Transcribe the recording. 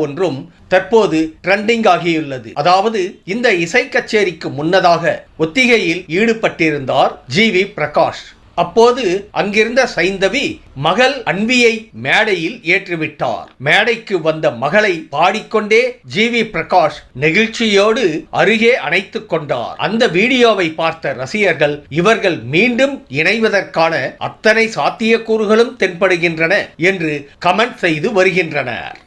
ஒன்றும் தற்போது ட்ரெண்டிங் ஆகியுள்ளது. அதாவது இந்த இசை கச்சேரிக்கு முன்னதாக ஒத்திகையில் ஈடுபட்டிருந்தார் ஜி. வி. பிரகாஷ். அப்போது அங்கிருந்த சைந்தவி மகள் அன்வியை மேடையில் ஏற்றிவிட்டார். மேடைக்கு வந்த மகளை பாடிக்கொண்டே ஜி. வி. பிரகாஷ் நெகிழ்ச்சியோடு அருகே அணைத்துக் கொண்டார். அந்த வீடியோவை பார்த்த ரசிகர்கள் இவர்கள் மீண்டும் இணைவதற்கான அத்தனை சாத்தியக்கூறுகளும் தென்படுகின்றன என்று கமெண்ட் செய்து வருகின்றனர்.